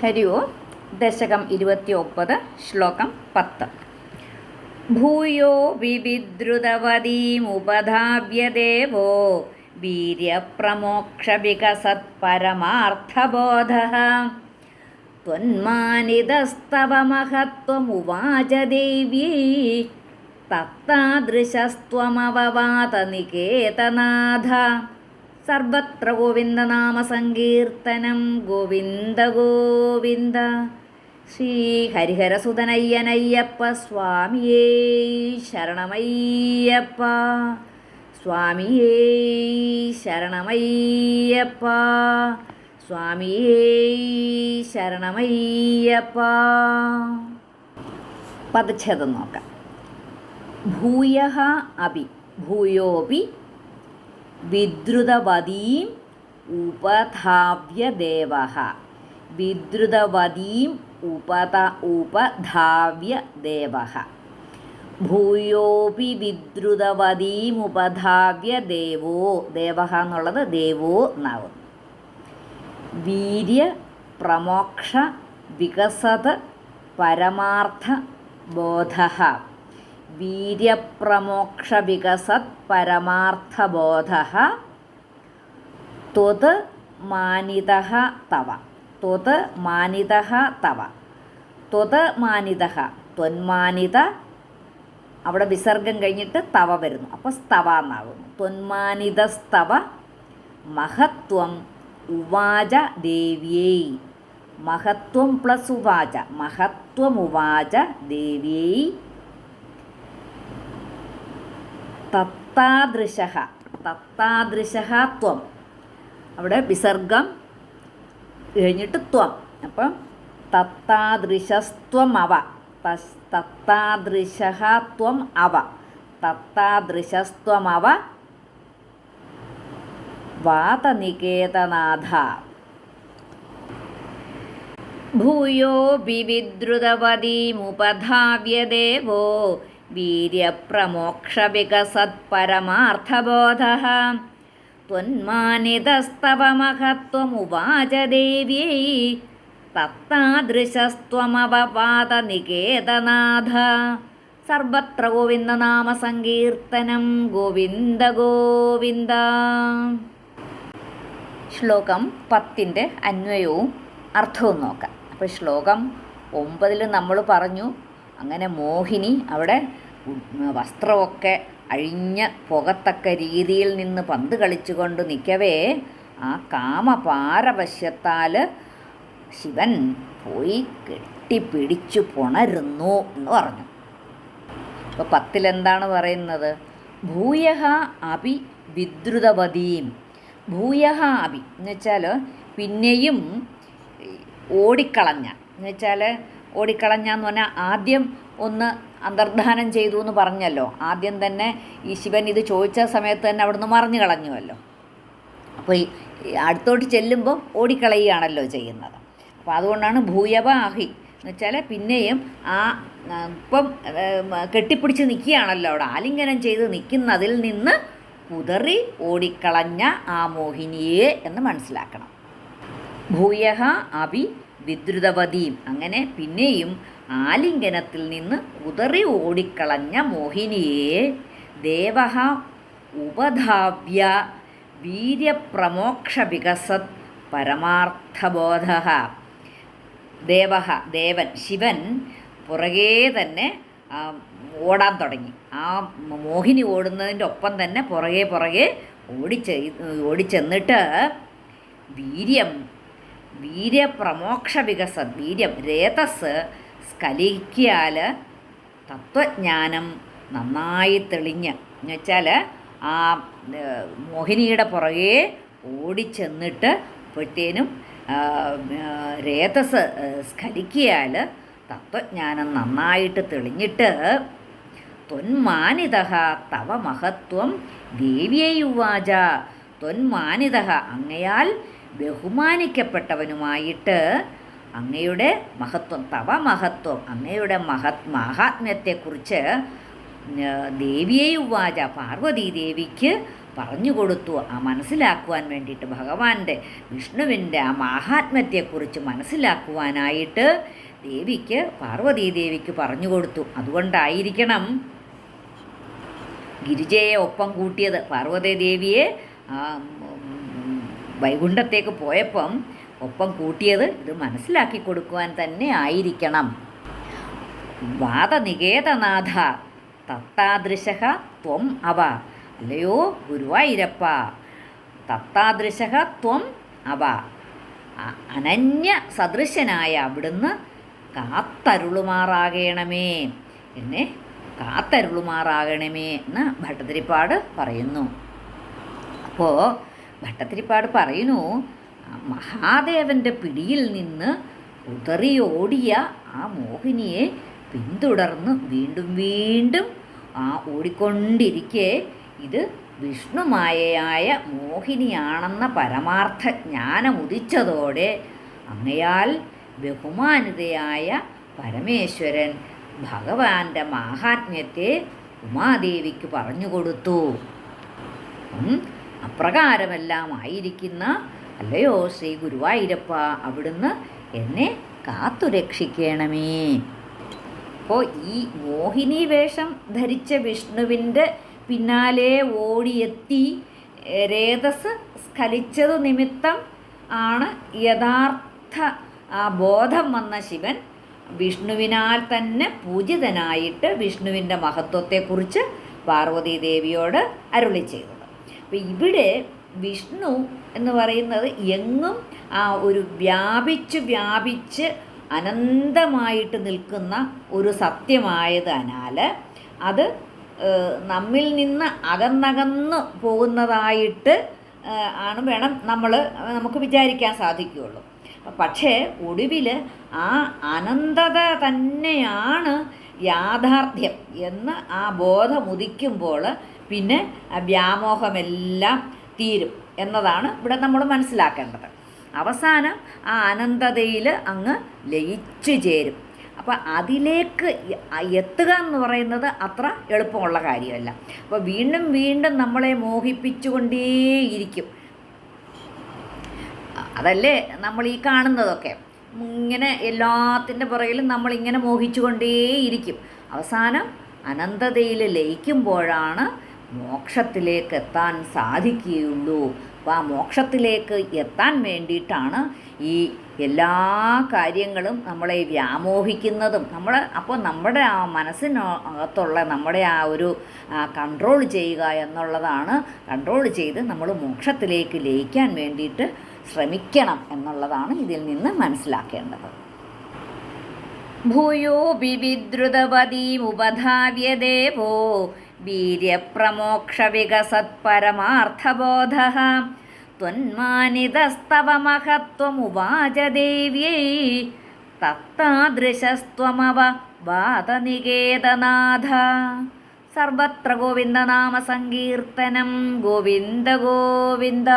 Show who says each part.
Speaker 1: ഹരി ഓം ദശകം ഇരുപത്തി ഒമ്പത് ശ്ലോകം പത്ത് ഭൂയോ വിവിദ്രുതവതീമുപധാവ്യ ദേവോ വീര്യപ്രമോക്ഷവികസത്പരമാർത്ഥബോധः त्वन्मानितस्तव महत्त्वमुवाच देव्यै തത്താദൃശസ്ത്വമവവാതനികേതനാഥ സർവത്ര ഗോവിന്ദ നാമ ഗോവിന്ദനാമസങ്കീർത്തനം ഗോവിന്ദ ഗോവിന്ദ. ശ്രീ ഹരിഹരസുതനയ്യനയ്യപ്പ സ്വാമിയേ ശരണമയ്യപ്പ. സ്വാമിയേ ശരണമയ്യപ്പ. സ്വാമിയേ ശരണമയ്യപ്പ. പദച്ഛേദം നോക്കാം. ഭൂയ അപി ഭൂയോപി വിദ്രുതവതീം ഉപധാവ്യ ദേവ വിദ്രുതവതീം ഉപത ഉപധാവ്യ ദേവ ഭൂയോപി വിദ്രുതവതീം ഉപധാവ്യ ദേവോ ദേവ എന്നുള്ളത് ദേവോ എന്നാവും. വീര്യ പ്രമോക്ഷ വികസത പരമാർത്ഥ ബോധ. വീര്യപ്രമോക്ഷവികസത് പരമാർത്ഥബോധ ത്വത് മാനിത തവ. ത്വത് മാനിത തവ. ത്വത് മാനിത. ത്വന്മാനിത അവിടെ വിസർഗം കഴിഞ്ഞിട്ട് തവ വരുന്നു. അപ്പോൾ സ്തവ എന്നാകുന്നു. ത്വന്മാനിതസ്തവ മഹത്വം ഉവാച ദേവ്യൈ. മഹത്വം പ്ലസ് ഉവാച. മഹത്വം ഉവാച ദേവ്യൈ. തത്താദൃശ തത്താദൃശ ത്വം. അവിടെ വിസർഗം കഴിഞ്ഞിട്ട് ത്വം. അപ്പം തത്താദൃശസ്ത്വം അവ തത്താദൃശ ത്വം അവ. തത്താദൃശസ്ത്വം അവ വാതനികേതനാഥ. ഭൂയോ വിവിദ്രുതവതീമുപധാവ്യ ദേവോ വീര്യപ്രമോക്ഷവികസത്പരമാർത്ഥബോധः त्वन्मानितस्तव महत्त्वमुवाच देव्यै തത്താദൃശസ്ത്വമവപാതനികേതനാഥ സർവത്ര ഗോവിന്ദനാമസങ്കീർത്തനം ഗോവിന്ദ ഗോവിന്ദ ശ്ലോകം പത്തിൻ്റെ അന്വയവും അർത്ഥവും നോക്കാം അപ്പോൾ ശ്ലോകം ഒമ്പതിൽ നമ്മൾ പറഞ്ഞു അങ്ങനെ മോഹിനി അവിടെ വസ്ത്രമൊക്കെ അഴിഞ്ഞ പുകത്തക്ക രീതിയിൽ നിന്ന് പന്ത് കളിച്ചുകൊണ്ട് നിൽക്കവേ ആ കാമപാരവശ്യത്താൽ ശിവൻ പോയി കെട്ടിപ്പിടിച്ചു പുണരുന്നു എന്ന് പറഞ്ഞു. ഇപ്പോൾ പത്തിലെന്താണ് പറയുന്നത്? ഭൂയഹ അഭി വിദ്രുതവതീം. ഭൂയഹ അഭി എന്ന് വെച്ചാൽ പിന്നെയും ഓടിക്കളഞ്ഞ. എന്ന് വെച്ചാൽ ഓടിക്കളഞ്ഞെന്ന് പറഞ്ഞാൽ ആദ്യം ഒന്ന് അന്തർധാനം ചെയ്തു എന്ന് പറഞ്ഞല്ലോ. ആദ്യം തന്നെ ഈ ശിവൻ ഇത് ചോദിച്ച സമയത്ത് തന്നെ അവിടുന്ന് മറിഞ്ഞു കളഞ്ഞുവല്ലോ. അപ്പോൾ ഈ അടുത്തോട്ട് ചെല്ലുമ്പോൾ ഓടിക്കളയുകയാണല്ലോ ചെയ്യുന്നത്. അപ്പോൾ അതുകൊണ്ടാണ് ഭൂയവ എന്ന് വെച്ചാൽ പിന്നെയും ആ ഇപ്പം കെട്ടിപ്പിടിച്ച് നിൽക്കുകയാണല്ലോ അവിടെ. ആലിംഗനം ചെയ്ത് നിൽക്കുന്നതിൽ നിന്ന് കുതറി ഓടിക്കളഞ്ഞ ആ മോഹിനിയെ എന്ന് മനസ്സിലാക്കണം. ഭൂയഹ അഭി വിദ്രുതവതിയും അങ്ങനെ പിന്നെയും ആലിംഗനത്തിൽ നിന്ന് ഉതറി ഓടിക്കളഞ്ഞ മോഹിനിയെ ദേവ ഉപധാവ്യ വീര്യപ്രമോക്ഷ വികസത് പരമാർത്ഥബോധ ദേവ ദേവൻ ശിവൻ പുറകേ തന്നെ ഓടാൻ തുടങ്ങി. ആ മോഹിനി ഓടുന്നതിന്റെ ഒപ്പം തന്നെ പുറകെ പുറകെ ഓടിച്ച് ഓടിച്ചെന്നിട്ട് വീര്യം വീര്യപ്രമോക്ഷ വികസ വീര്യം രേതസ് സ്കലിക്കാൽ തത്വജ്ഞാനം നന്നായി തെളിഞ്ഞ്. എന്നുവെച്ചാൽ ആ മോഹിനിയുടെ പുറകെ ഓടിച്ചെന്നിട്ട് അപ്പോഴത്തേനും രേതസ് സ്ഖലിക്കിയാൽ തത്വജ്ഞാനം നന്നായിട്ട് തെളിഞ്ഞിട്ട് ത്വന്മാനിത തവ മഹത്വം ദേവിയുവാച ത്വന്മാനിത അങ്ങയാൽ ബഹുമാനിക്കപ്പെട്ടവനുമായിട്ട് അങ്ങയുടെ മഹത്വം തവ മഹത്വം അങ്ങയുടെ മഹത് മഹാത്മ്യത്തെക്കുറിച്ച് ദേവിയെ ഉവാച പാർവതി ദേവിക്ക് പറഞ്ഞു കൊടുത്തു. ആ മനസ്സിലാക്കുവാൻ വേണ്ടിയിട്ട് ഭഗവാന്റെ വിഷ്ണുവിന്റെ ആ മഹാത്മ്യത്തെക്കുറിച്ച് മനസ്സിലാക്കുവാനായിട്ട് ദേവിക്ക് പാർവതി ദേവിക്ക് പറഞ്ഞു കൊടുത്തു. അതുകൊണ്ടായിരിക്കണം ഗിരിജയെ ഒപ്പം കൂട്ടിയത്. പാർവതി ദേവിയെ വൈകുണ്ഠത്തേക്ക് പോയപ്പം ഒപ്പം കൂട്ടിയത് ഇത് മനസ്സിലാക്കി കൊടുക്കുവാൻ തന്നെ ആയിരിക്കണം. വാദനികേതനാഥ തത്താദൃശ ത്വം അവ. അല്ലയോ ഗുരുവായൂരപ്പ തത്താദൃശ ത്വം അവ. അനന്യ സദൃശനായ അവിടുന്ന് കാത്തരുളുമാറാകണമേ. എന്നെ കാത്തരുളുമാറാകണമേ എന്ന് ഭട്ടതിരിപ്പാട് പറയുന്നു. അപ്പോൾ ഭട്ടതിരിപ്പാട് പറയുന്നു മഹാദേവന്റെ പിടിയിൽ നിന്ന് ഉതറിയോടിയ ആ മോഹിനിയെ പിന്തുടർന്ന് വീണ്ടും വീണ്ടും ആ ഓടിക്കൊണ്ടിരിക്കെ. ഇത് വിഷ്ണുമായയായ മോഹിനിയാണെന്ന പരമാർത്ഥ ജ്ഞാനമുദിച്ചതോടെ അങ്ങയാൽ ബഹുമാനിതയായ പരമേശ്വരൻ ഭഗവാന്റെ മാഹാത്മ്യത്തെ ഉമാദേവിക്ക് പറഞ്ഞുകൊടുത്തു ഉം, അപ്രകാരമെല്ലാം ആയിരിക്കുന്ന അല്ലയോ? ശ്രീ ഗുരുവായൂരപ്പ അവിടുന്ന് എന്നെ കാത്തുരക്ഷിക്കണമേ അപ്പോൾ ഈ മോഹിനി വേഷം ധരിച്ച വിഷ്ണുവിന്റെ പിന്നാലെ ഓടിയെത്തി രേതസ് സ്ഖലിച്ചതു നിമിത്തം ആണ് യഥാർത്ഥ ആ ബോധം വന്ന ശിവൻ വിഷ്ണുവിനാൽ തന്നെ പൂജിതനായിട്ട് വിഷ്ണുവിന്റെ മഹത്വത്തെക്കുറിച്ച് പാർവതീദേവിയോട് അരുളി ചെയ്തത്. അപ്പോൾ ഇവിടെ വിഷ്ണു എന്ന് പറയുന്നത് എങ്ങും ആ ഒരു വ്യാപിച്ച് വ്യാപിച്ച് അനന്തമായിട്ട് നിൽക്കുന്ന ഒരു സത്യമായതിനാൽ അത് നമ്മിൽ നിന്ന് അകന്നകന്ന് പോകുന്നതായിട്ട് ആണ് വേണം നമ്മൾ നമുക്ക് വിചാരിക്കാൻ സാധിക്കുകയുള്ളൂ. പക്ഷേ ഒടുവിൽ ആ അനന്തത തന്നെയാണ് യാഥാർത്ഥ്യം എന്ന് ആ ബോധമുദിക്കുമ്പോൾ പിന്നെ ആ വ്യാമോഹമെല്ലാം തീരും എന്നതാണ് ഇവിടെ നമ്മൾ മനസ്സിലാക്കേണ്ടത്. അവസാനം ആ അനന്തതയിൽ അങ്ങ് ലയിച്ചു ചേരും. അപ്പോൾ അതിലേക്ക് എത്തുക എന്ന് പറയുന്നത് അത്ര എളുപ്പമുള്ള കാര്യമല്ല. അപ്പോൾ വീണ്ടും വീണ്ടും നമ്മളെ മോഹിപ്പിച്ചുകൊണ്ടേയിരിക്കും. അതല്ലേ നമ്മൾ ഈ കാണുന്നതൊക്കെ? ഇങ്ങനെ എല്ലാത്തിന്റെ പുറകിലും നമ്മളിങ്ങനെ മോഹിച്ചുകൊണ്ടേയിരിക്കും. അവസാനം അനന്തതയിൽ ലയിക്കുമ്പോഴാണ് മോക്ഷത്തിലേക്ക് എത്താൻ സാധിക്കുകയുള്ളൂ. അപ്പോൾ ആ മോക്ഷത്തിലേക്ക് എത്താൻ വേണ്ടിയിട്ടാണ് ഈ എല്ലാ കാര്യങ്ങളും നമ്മളെ വ്യാമോഹിക്കുന്നതും. നമ്മൾ അപ്പോൾ നമ്മുടെ ആ മനസ്സിനകത്തുള്ള നമ്മുടെ ആ ഒരു കൺട്രോൾ ചെയ്യുക എന്നുള്ളതാണ്. കൺട്രോൾ ചെയ്ത് നമ്മൾ മോക്ഷത്തിലേക്ക് ലയിക്കാൻ വേണ്ടിയിട്ട് ശ്രമിക്കണം എന്നുള്ളതാണ് ഇതിൽ നിന്ന് മനസ്സിലാക്കേണ്ടത്. ഭൂയോ വിവിദ്രുതപദീമുപധാവ്യ ദേവോ വീര്യപ്രമോക്ഷവികസത്പരമാർത്ഥബോധ. ത്വന്മാനിതസ്തവ മഹത്വമുവാച ദേവ്യൈ തത്താദൃശസ്ത്വമവ വാതനികേതനാഥ സർവത്ര ഗോവിന്ദനാമസങ്കീർത്തനം ഗോവിന്ദ ഗോവിന്ദ.